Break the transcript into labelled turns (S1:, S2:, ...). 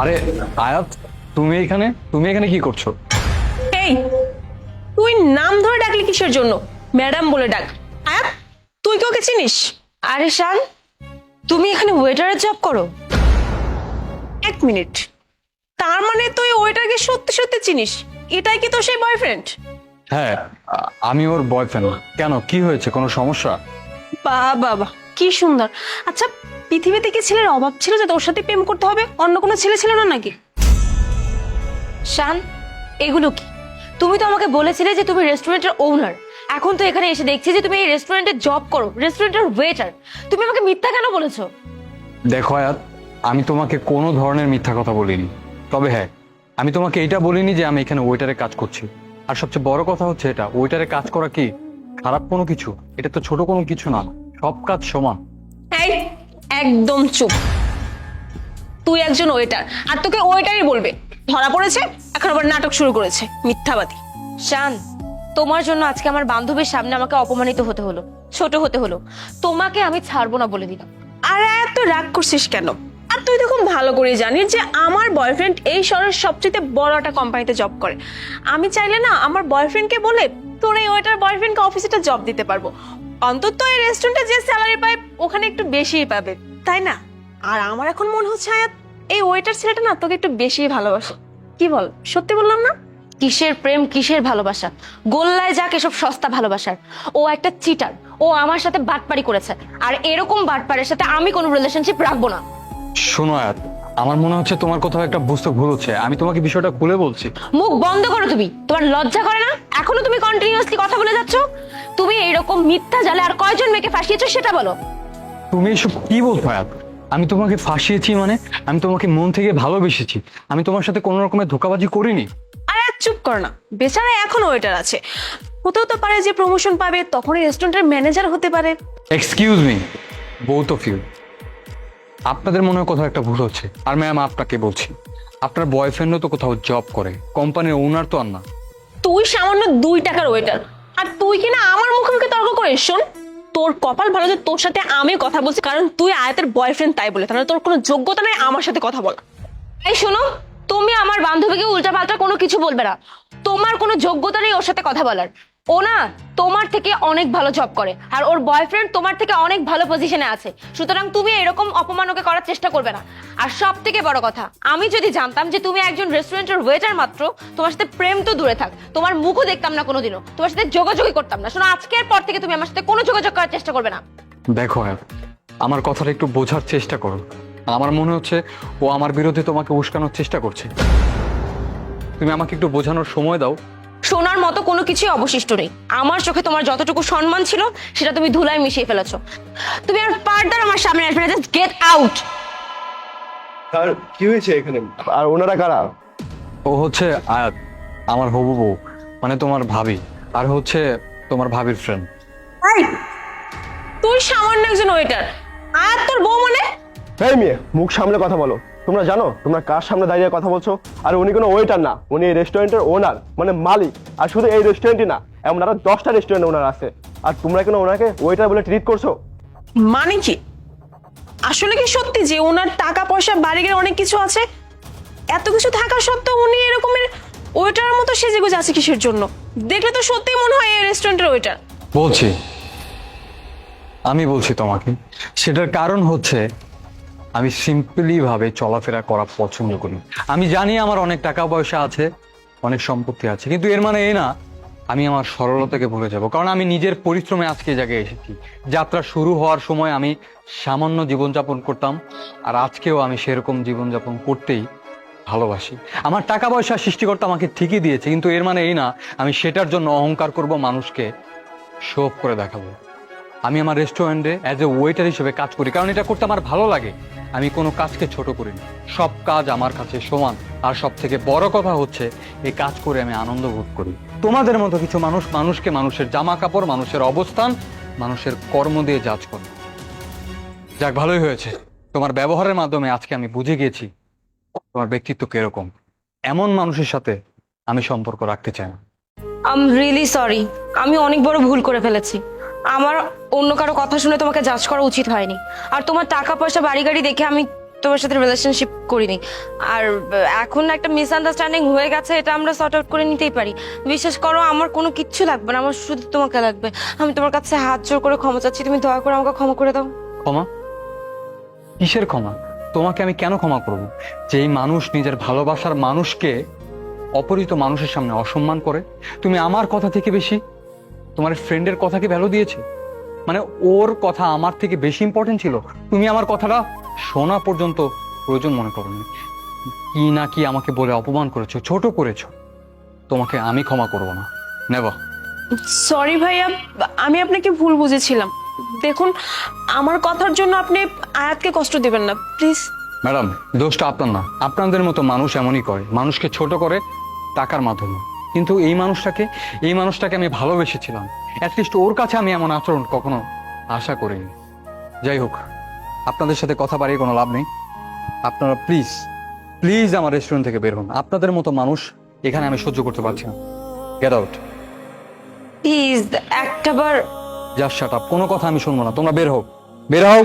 S1: আরে আয়াত তুমি এখানে? তুমি এখানে কি করছ?
S2: এই তুই নাম ধরে ডাকলি কিসের জন্য? ম্যাডাম বলে ডাক। আয়াত তুই কি ওকে চিনিস?
S3: আরে শান তুমি এখানে ওয়েটারের জব করো।
S2: এক মিনিট। তার মানে তুই ওয়েটারকে সত্যি সত্যি চিনিস? এটাই কি তোর সেই বয়ফ্রেন্ড
S1: হ্যাঁ আমি ওর বয়ফ্রেন্ড কেন? কি হয়েছে? কোনো সমস্যা?
S2: বা বাবা কি সুন্দর। আচ্ছা পৃথিবীতে কি ছেলের অভাব ছিল যে তোর সাথে প্রেম করতে হবে? অন্য কোনো ছেলে ছিল না নাকি?
S3: শান এগুলো কি? তুমি তো আমাকে বলেছিলে যে তুমি রেস্টুরেন্টের ওনার এখন তো এখানে এসে দেখছি যে তুমি এই রেস্টুরেন্টে জব করো রেস্টুরেন্টের ওয়েটার তুমি আমাকে মিথ্যা কেন বলেছ?
S1: দেখো আয়াত আমি তোমাকে কোনো ধরনের মিথ্যা কথা বলিনি। তবে হ্যাঁ আমি তোমাকে এটা বলিনি যে আমি এখানে ওয়েটারে কাজ করছি। আর সবচেয়ে বড় কথা হচ্ছে এটা ওয়েটারে কাজ করা কি? খারাপ কোনো কিছু? এটা তো ছোট কোনো কিছু না সব কাজ সমান।
S2: এই একদম চুপ। তুই একজন ওয়েটার আর তোকে ওয়েটারই বলবে ধরা পড়েছে এখন আবার নাটক শুরু করেছে মিথ্যাবাদী।
S3: শান তোমার জন্য আজকে আমার বান্ধবীর সামনে আমাকে অপমানিত হতে হলো ছোট হতে হলো। তোমাকে আমি ছাড়বো না বলে দিলাম।
S2: আর এত রাগ করছিস কেন? আর তুই দেখুন ভালো করে জানিস যে আমার বয়ফ্রেন্ড এই শহরের সবচেয়ে বড় একটা কোম্পানিতে জব করে। আমি চাইলে না আমার বয়ফ্রেন্ডকে বলে তোর এই ওয়েটার বয়ফ্রেন্ডকে অফিসে একটা জব দিতে পারব। অন্তত এই রেস্টুরেন্টে যে স্যালারি পায় ওখানে একটু বেশিই পাবে। তাই না? আর আমার এখন মনে হচ্ছে আয়াত এই ওয়েটার ছেলেটা না তোকে একটু বেশিই ভালোবাসে। কি বল? সত্যি বললাম না?
S3: কিসের প্রেম কিসের ভালোবাসা? গোল্লায় যাক এসব সস্তা ভালোবাসার। ও একটা চিটার ও আমার সাথে বাটপারি করেছে। আর এরকম বাটপারের সাথে আমি কোনো রিলেশনশিপ রাখব না।
S1: শোনো আয়াত আমার মনে হচ্ছে তোমার কোথাও একটা বুঝতে ভুল হচ্ছে। আমি তোমাকে বিষয়টা খুলে বলছি।
S3: মুখ বন্ধ করো তুমি। তোমার লজ্জা করে না? এখনও তুমি কন্টিনিউয়াসলি কথা বলে যাচ্ছ? তুমি এইরকম মিথ্যা জালে আর কয়জন মেয়েকে ফাঁসিয়েছো সেটা বলো।
S1: তুমি এসব কি বলছো আয়াত আমি তোমাকে ফাঁসিয়েছি মানে? আমি তোমাকে মন থেকে ভালোবেসেছি। আমি তোমার সাথে কোনো রকমের ধোকাবাজি করিনি।
S2: আরে আর চুপ কর না। বেচারা এখন ওয়েটার আছে। হতেও তো পারে যে প্রমোশন পাবে তখনই রেস্টুরেন্টের ম্যানেজার হতে পারে।
S1: Excuse me both of you আপনাদের মনে হয় কোথাও একটা ভুল হচ্ছে। আর ম্যাম আপনাকে বলছি আপনার বয়ফ্রেন্ডও তো কোথাও জব করে। কোম্পানির ওনার তো আর না।
S2: তুই সামান্য দুই টাকার ওয়েটার আর তুই কিনা আমার মুখে মুখে তর্ক করে শোন। তোর কপাল ভালো যে তোর সাথে আমি কথা বলছি, কারণ তুই আয়াতের বয়ফ্রেন্ড তাই বলে। তাহলে তোর কোনো যোগ্যতা নাই আমার সাথে কথা বলা
S3: তাই শোনো, তুমি আমার বান্ধবীকে উল্টাপাল্টা কোনো কিছু বলবে না। তোমার কোনো যোগ্যতা নেই ওর সাথে কথা বলার। ও না তোমার থেকে অনেক ভালো জব করে, আর ওর বয়ফ্রেন্ড তোমার থেকে অনেক ভালো পজিশনে আছে। সুতরাং তুমি এরকম অপমান ওকে করার চেষ্টা করবে না। আর সব থেকে বড় কথা, আমি যদি জানতাম যে তুমি একজন রেস্টুরেন্টের ওয়েটার মাত্র, তোমার সাথে প্রেম তো দূরে থাক, তোমার মুখও দেখতাম না কোনোদিনও, তোমার সাথে যোগাযোগই করতাম না। শোনো, আজকের পর থেকে তুমি আমার সাথে কোনো যোগাযোগ করার চেষ্টা করবে না।
S1: দেখো আমার কথাটা একটু বোঝার চেষ্টা করো। আমার মনে হচ্ছে ও আমার বিরুদ্ধে তোমাকে উস্কানোর চেষ্টা করছে। তুমি আমাকে একটু বোঝানোর সময় দাও
S3: শোনার মতো কোনো কিছুই অবশিষ্ট নেই। আমার চোখে তোমার যতটুকু সম্মান ছিল সেটা তুমি ধুলায় মিশিয়ে ফেলেছো। তুমি আর ফার্দার আমার সামনে আসবে না জাস্ট গেট আউট
S4: স্যার কি হয়েছে এখানে? আর ওনারা কারা?
S1: ও হচ্ছে আয়াত আমার হবু বউ মানে তোমার ভাবি আর হচ্ছে তোমার ভাবির ফ্রেন্ড
S2: তুই সামান্য একজন ওয়েটার আয়াত তোর বউ মানে?
S4: এই মেয়ে মুখ সামলে কথা বলো। তোমরা জানো তোমরা কার সামনে দাঁড়িয়ে কথা বলছো? আর উনি কোনো ওয়েটার না উনি এই রেস্টুরেন্টের ওনার মানে মালিক। আর শুধু এই রেস্টুরেন্টই না এমন আরও দশটা রেস্টুরেন্ট ওনার আছে। আর তোমরা কেন ওনাকে ওয়েটার বলে ট্রিট করছ?
S2: মানে কি? আসলে কি সত্যি যে ওনার টাকা পয়সা বাড়ি গেলে অনেক কিছু আছে? এত কিছু থাকা সত্ত্বেও উনি এরকমের ওয়েটারের মতো সেজে গুজে আছে কিসের জন্য? দেখলে তো সত্যি মনে হয় এই রেস্টুরেন্টের ওয়েটার
S1: বলছি। আমি বলছি তোমাকে সেটার কারণ হচ্ছে আমি সিম্পলি ভাবে চলাফেরা করা পছন্দ করি। আমি জানি আমার অনেক টাকা পয়সা আছে, অনেক সম্পত্তি আছে, কিন্তু এর মানে এই না, আমি আমার সরলতাকে ভুলে যাব। কারণ আমি নিজের পরিশ্রমে আজকে জায়গায় এসেছি। যাত্রা শুরু হওয়ার সময় আমি সামান্য জীবনযাপন করতাম, আর আজকেও আমি সেরকম জীবনযাপন করতেই ভালোবাসি। আমার টাকা পয়সা সৃষ্টিকর্তা আমাকে ঠিকই দিয়েছে, কিন্তু এর মানে এই না, আমি সেটার জন্য অহংকার করব মানুষকে শোভ করে দেখাবো। আমি আমার রেস্টুরেন্টে অ্যাজ এ ওয়েটার হিসেবে কাজ করি, কারণ এটা করতে আমার ভালো লাগে। আমি কোনো কাজকে ছোট করি না সব কাজ আমার কাছে সমান। আর সব থেকে বড় কথা হচ্ছে, এই কাজ করে আমি আনন্দ ভোগ করি। তোমাদের মতো কিছু মানুষ, মানুষকে মানুষের জামা কাপড় মানুষের অবস্থান, মানুষের কর্ম দিয়ে জাজ করে। যাক, ভালোই হয়েছে। তোমার ব্যবহারের মাধ্যমে আজকে আমি বুঝে গিয়েছি তোমার ব্যক্তিত্ব কীরকম। এমন মানুষের সাথে আমি সম্পর্ক রাখতে চাই না।
S3: আম রিয়েলি সরি আমি অনেক বড় ভুল করে ফেলেছি। আমার অন্য কারও কথা শুনে তোমাকে জাজ করা উচিত হয়নি। আর তোমার টাকা পয়সা বাড়ি গাড়ি দেখে আমি তোমার সাথে রিলেশনশিপ করিনি। আর এখন একটা মিসআন্ডারস্ট্যান্ডিং হয়ে গেছে, এটা আমরা সর্ট আউট করে নিতেই পারি। বিশ্বাস করো, আমার কোনো কিচ্ছু লাগবে না, আমার শুধু তোমাকে লাগবে। আমি তোমার কাছে হাত জোর করে ক্ষমা চাচ্ছি, তুমি দয়া করে আমাকে ক্ষমা করে দাও।
S1: ক্ষমা? কিসের ক্ষমা? তোমাকে আমি কেন ক্ষমা করব? যেই মানুষ নিজের ভালোবাসার মানুষকে অপরিচিত মানুষের সামনে অসম্মান করে, তুমি আমার কথা থেকে বেশি তোমার ফ্রেন্ডের কথাকে ভ্যালু দিয়েছে? মানে ওর কথা আমার থেকে বেশি ইম্পর্টেন্ট ছিল? তুমি আমার কথাটা শোনা পর্যন্ত প্রয়োজন মনে করোনি কি না কি আমাকে বলে অপমান করেছ ছোট করেছ। তোমাকে আমি ক্ষমা করব না। নেবা।
S2: সরি ভাইয়া আমি আপনাকে ভুল বুঝেছিলাম। দেখুন আমার কথার জন্য আপনি আয়াতকে কষ্ট দেবেন না প্লিজ
S1: ম্যাডাম দোষটা আপনার না। আপনাদের মতো মানুষ এমনই করে। মানুষকে ছোট করে টাকার মাধ্যমে। কিন্তু এই মানুষটাকে এই মানুষটাকে আমি ভালোবেসেছিলাম। অ্যাটলিস্ট ওর কাছে আমি এমন আচরণ কখনো আশা করিনি। যাই হোক আপনাদের সাথে কথা বাড়িয়ে কোনো লাভ নেই। আপনারা প্লিজ প্লিজ আমার রেস্টুরেন্ট থেকে বের হন। আপনাদের মতো মানুষ এখানে আমি সহ্য করতে পারছি না। গেট আউট
S3: প্লিজ একটাবার
S1: জাস্ট শাট আপ কোনো কথা আমি শুনব না। তোমরা বের হও। বের হও।